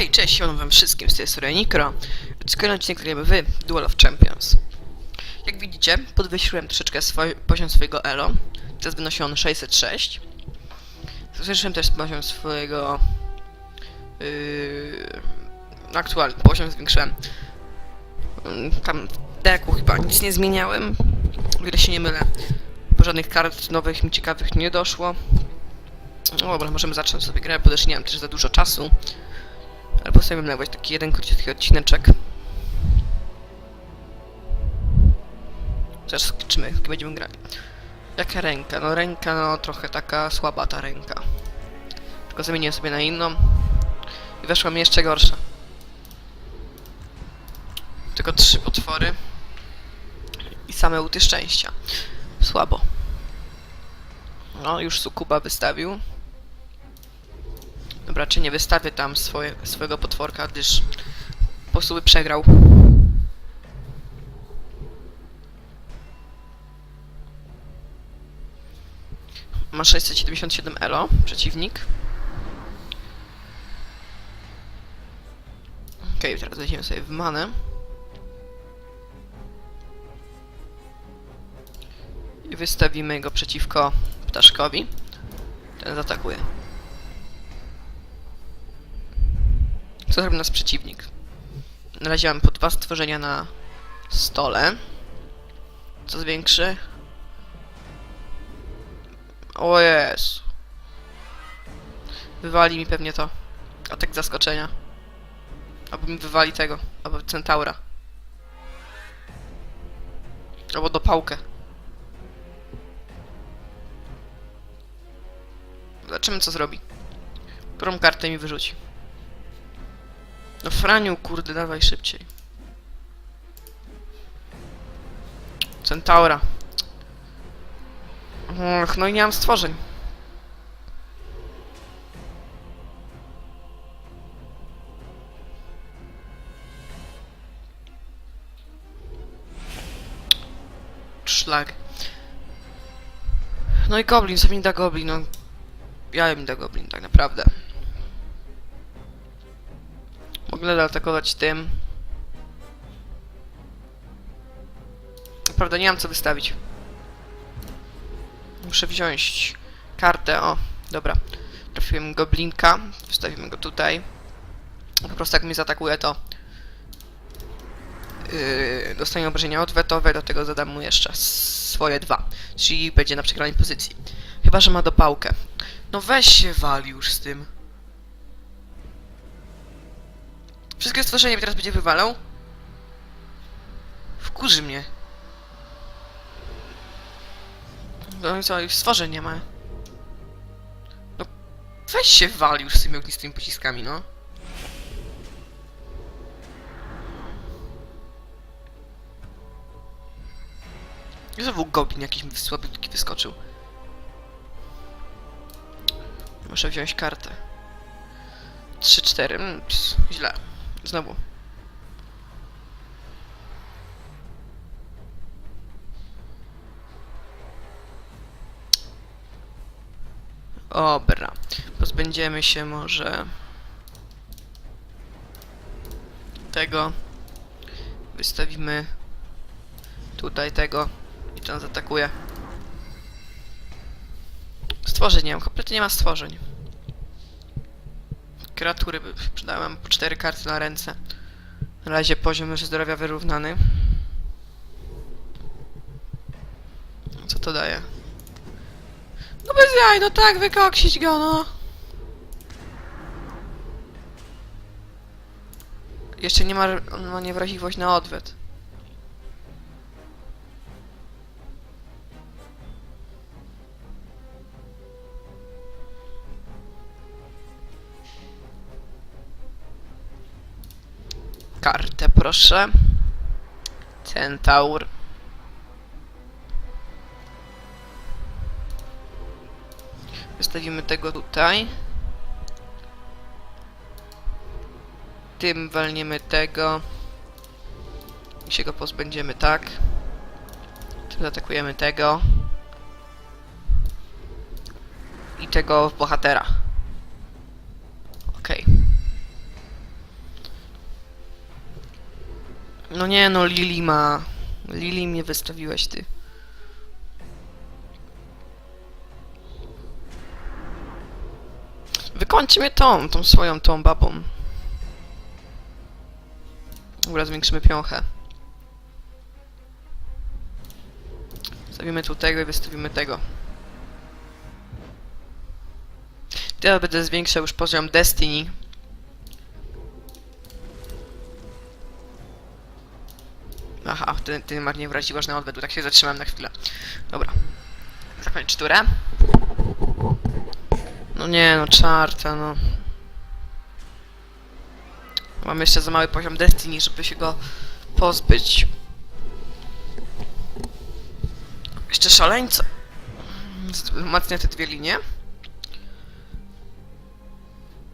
Hej, cześć, siemano wam wszystkim, z tej strony Nikro. Kolejny odcinek gramy w Duel of Champions. Jak widzicie, podwyższyłem troszeczkę swój, poziom swojego elo. Teraz wynosi on 606. Zwiększyłem też poziom swojego... Yy, aktualny poziom zwiększyłem. Yy, Tam w deku chyba nic nie zmieniałem. O ile się nie mylę. Bo żadnych kart nowych mi ciekawych nie doszło. No dobra, możemy zacząć sobie grę, bo też nie mam też za dużo czasu. Postanowiłem nagrywać taki jeden króciutki odcineczek. Zaraz skoczymy, jak będziemy grali. Jaka ręka? No ręka, no trochę taka słaba ta ręka. Tylko zamieniłem sobie na inną. I weszła mi jeszcze gorsza. Tylko trzy potwory. I same łuty szczęścia. Słabo. No, już Sukuba wystawił. Dobra, czy nie wystawię tam swoje, swojego potworka, gdyż po prostu by przegrał. Ma 677 elo, przeciwnik. Okej, teraz weźmiemy sobie w manę. I wystawimy go przeciwko ptaszkowi. Ten zaatakuje. Co zrobi nas przeciwnik? Na razie mamy po dwa stworzenia na stole. Co zwiększy? O jest. Wywali mi pewnie to. Atak zaskoczenia. Albo mi wywali tego. Albo centaura. Albo dopałkę. Zobaczymy co zrobi. Którą kartę mi wyrzuci. No Franiu, kurde, dawaj szybciej. Centaura. Och, no i nie mam stworzeń. Szlag. No i Goblin, co mi da Goblin, no. Ja mi da Goblin, tak naprawdę. Mogę atakować tym. Prawda, nie mam co wystawić. Muszę wziąć kartę, o, dobra. Trafiłem goblinka, wystawimy go tutaj. Po prostu jak mnie zaatakuje, to yy, dostanie obrażenia odwetowe, do tego zadam mu jeszcze swoje dwa. Czyli będzie na przegranej pozycji. Chyba, że ma dopałkę. No weź się wali już z tym. Wszystkie stworzenia mi teraz będzie wywalał? Wkurzy mnie. No co, już stworzeń nie ma. No, weź się wali już z tymi ognistymi pociskami, no. Znowu goblin jakiś słabiutki wyskoczył. Muszę wziąć kartę. 3-4, mm, źle. Znowu. Dobra. Pozbędziemy się może tego. Wystawimy tutaj tego i ten zaatakuje. Stworzeń nie mam, kompletnie nie ma stworzeń. Kreatury przydałem po 4 karty na ręce. Na razie poziom zdrowia wyrównany. Co to daje? No bez jaj, no tak, wykoksić go, no. Jeszcze nie ma, ma niewrażliwość na odwet. Kartę proszę. Centaur. Wystawimy tego tutaj. Tym walniemy tego. I się go pozbędziemy tak. Tym zaatakujemy tego. I tego bohatera. Okej. No nie no, Lili ma... Lili mnie wystawiłeś ty. Wykończy mnie tą, tą swoją tą babą. Dobra, zwiększymy piąchę. Stawimy tu tego i wystawimy tego. Ja będę zwiększał już poziom Destiny. Ty, ty marnie wraziłaś na odwet, bo tak się zatrzymałem na chwilę. Dobra. Zakończ turę. No nie, no czarta, no. Mam jeszcze za mały poziom Destiny, żeby się go pozbyć. Jeszcze szaleńca. Wzmacnia te dwie linie.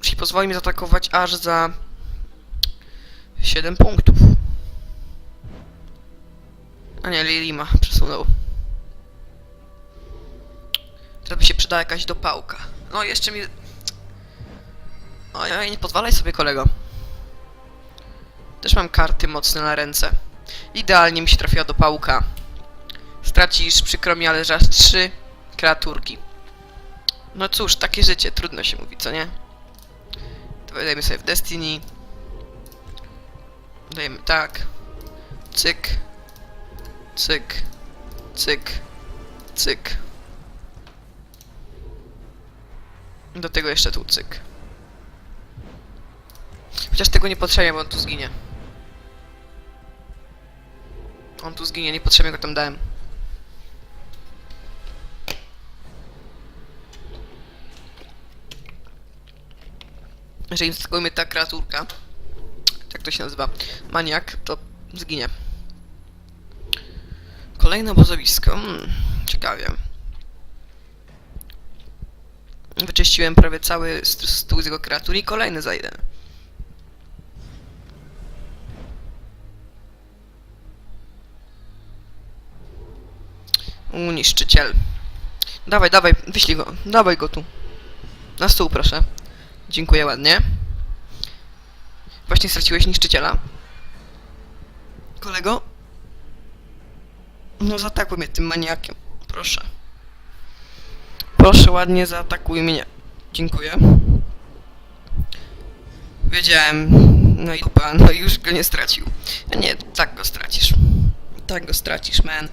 Czyli pozwoli mi zaatakować aż za 7 punktów. A nie, Lilima przesunął. Teraz by się przydała jakaś dopałka. No jeszcze mi... Ojej, nie pozwalaj sobie kolego. Też mam karty mocne na ręce. Idealnie mi się trafiła dopałka. Stracisz, przykro mi, ale raz trzy kreaturki. No cóż, takie życie, trudno się mówi, co nie? To dajmy sobie w Destiny. Dajemy tak. Cyk. Cyk. Cyk. Cyk. Do tego jeszcze tu cyk. Chociaż tego nie potrzebuję, bo on tu zginie. On tu zginie, niepotrzebnie go tam dałem. Jeżeli zaskakujemy ta kreaturka, tak to się nazywa, maniak, to zginie. Kolejne obozowisko. Hmm, ciekawie. Wyczyściłem prawie cały st- stół z jego kreatury i kolejny zajdę. U, niszczyciel. Dawaj, dawaj, wyślij go. Dawaj go tu. Na stół, proszę. Dziękuję ładnie. Właśnie straciłeś niszczyciela. Kolego? No zaatakuj mnie tym maniakiem. Proszę. Proszę ładnie zaatakuj mnie. Dziękuję. Wiedziałem. No i dupa, no już go nie stracił. Nie, tak go stracisz. Tak go stracisz, man.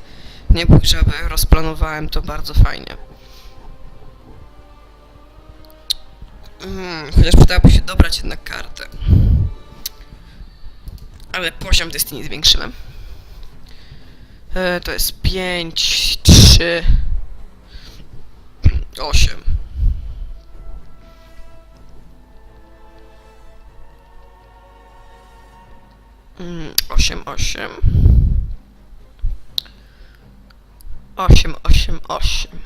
Nie bój, żeby rozplanowałem to bardzo fajnie. Mm, chociaż przydałoby się dobrać jednak kartę. Ale poziom Destiny zwiększyłem. E, to jest 5, 3, 8. Osiem, osiem. Osiem, osiem, osiem.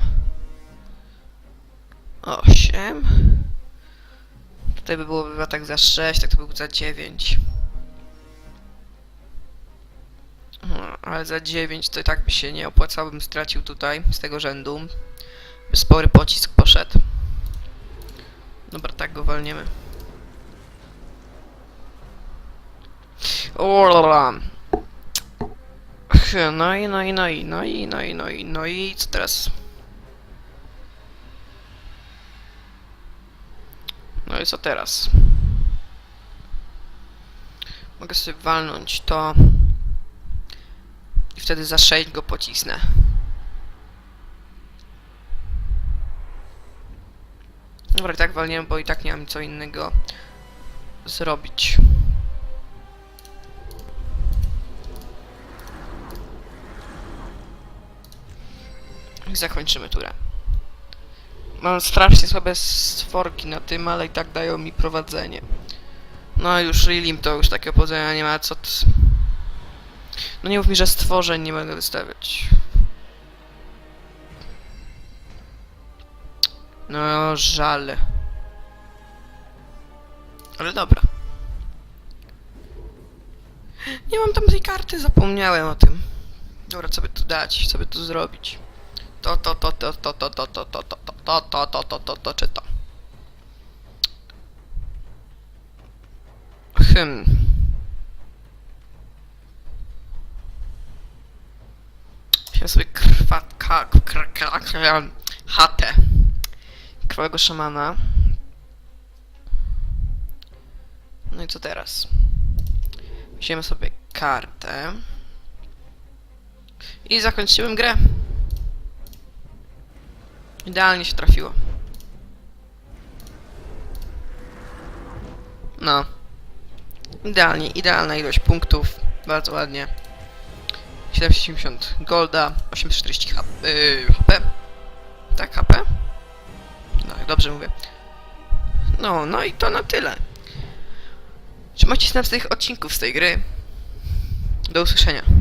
Osiem. Tutaj by było chyba tak za sześć, tak to by za dziewięć. Ale za 9 to i tak by się nie opłacało, bym stracił tutaj z tego rzędu. By spory pocisk poszedł. Dobra, tak go walniemy. Ola. No i, no i, no i, no i, no i, no i, no i, co teraz? No i co teraz? Mogę sobie walnąć to i wtedy za 6 go pocisnę. Dobra, i tak walniemy, bo i tak nie mam co innego zrobić. I zakończymy turę. Mam strasznie słabe stworki na tym, ale i tak dają mi prowadzenie. No już Rilim to już takie powodzenia nie ma co... No nie mów mi, że stworzeń nie mogę wystawiać. No żal. Ale dobra. Nie mam tam tej karty, zapomniałem o tym. Dobra, co by tu dać, co by tu zrobić? To, to, to, to, to, to, to, to, to, to, to, to, to, to, to, to, czy to? Hmm. Weźmy sobie krwatka, kr, kr, chatę. Krwawego szamana. No i co teraz? Weźmiemy sobie kartę. I zakończyłem grę. Idealnie się trafiło. No. Idealnie, idealna ilość punktów. Bardzo ładnie. 770 golda, 840 HP. Yy, HP. Tak, HP? No, dobrze mówię. No, no i to na tyle. Trzymajcie się następnych odcinków z tej gry. Do usłyszenia.